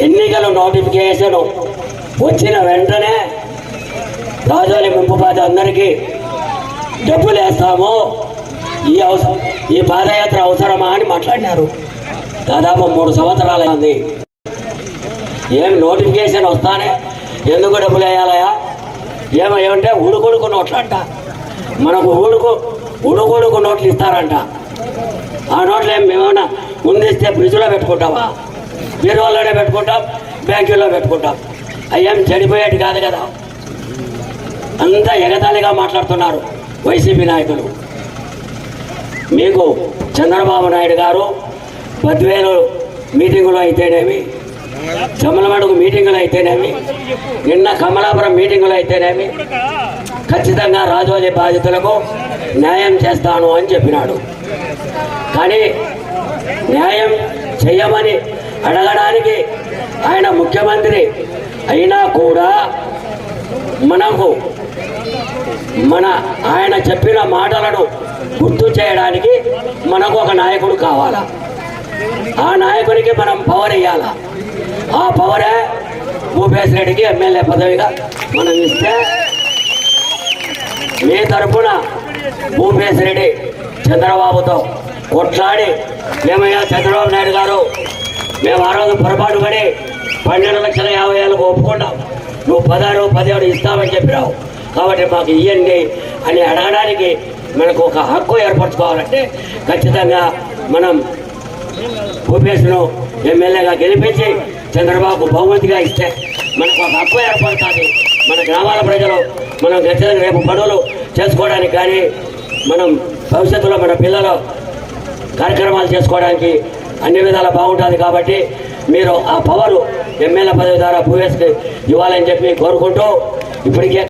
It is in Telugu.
ఎన్నికలు నోటిఫికేషన్ వచ్చిన వెంటనే రాజోలి ముంపుపాత అందరికీ డబ్బులు వేస్తాము ఈ అవసరం ఈ పాదయాత్ర అవసరమా అని మాట్లాడినారు. దాదాపు మూడు సంవత్సరాలు ఉంది ఏం నోటిఫికేషన్ వస్తానే? ఎందుకు డబ్బులు వేయాలయా? ఏమో ఏమంటే ఉడుకుడుకు నోట్లు అంట మనకు ఉడుకు ఉడుకుడుకు నోట్లు ఇస్తారంట. ఆ నోట్లు ఏం మేమన్నా ముందిస్తే ఫ్రిడ్జ్లో పెట్టుకుంటావా? బీరువాలోనే పెట్టుకుంటాం బ్యాంకుల్లో పెట్టుకుంటాం. అయ్యేం చెడిపోయేటి కాదు కదా. అంతా ఎగతాళిగా మాట్లాడుతున్నారు వైసీపీ నాయకులు. మీకు చంద్రబాబు నాయుడు గారు బద్వేలు మీటింగులు అయితేనేమి చమలమడుగు మీటింగులు అయితేనేమి నిన్న కమలాపురం మీటింగులు అయితేనేమి ఖచ్చితంగా రాజోజీ బాధితులకు న్యాయం చేస్తాను అని చెప్పినాడు. కానీ న్యాయం చేయమని అడగడానికి ఆయన ముఖ్యమంత్రి అయినా కూడా మనకు మన ఆయన చెప్పిన మాటలను గుర్తు చేయడానికి మనకు ఒక నాయకుడు కావాలా? ఆ నాయకుడికి మనం పవర్ ఇవ్వాలా ఆ పవరే భూపేశ్ రెడ్డికి ఎమ్మెల్యే పదవిగా మనం ఇస్తే మీ తరపున భూపేశ్ రెడ్డి చంద్రబాబుతో కొట్లాడి మేమయ్యా చంద్రబాబు నాయుడు గారు? మేము ఆ రోజు పొరపాటు పడి పన్నెండు లక్షల యాభై ఏళ్ళకు ఒప్పుకున్నాం. నువ్వు పదహారు పదిహేడు ఇస్తామని చెప్పినావు. కాబట్టి మాకు ఇవ్వండి అని అడగడానికి మనకు ఒక హక్కు ఏర్పరచుకోవాలంటే ఖచ్చితంగా మనం భూపేశ్ను ఎమ్మెల్యేగా గెలిపించి చంద్రబాబు బహుమతిగా ఇస్తే మనకు ఒక హక్కు ఏర్పడుతుంది. మన గ్రామాల ప్రజలు మనం ఖచ్చితంగా రేపు పనులు చేసుకోవడానికి కానీ మనం భవిష్యత్తులో మన పిల్లలు కార్యక్రమాలు చేసుకోవడానికి అన్ని విధాలా బాగుంటుంది కాబట్టి మీరు ఆ పవరు ఎమ్మెల్యే పదవి ద్వారా భూవేస్కి ఇవ్వాలని చెప్పి కోరుకుంటూ ఇప్పటికే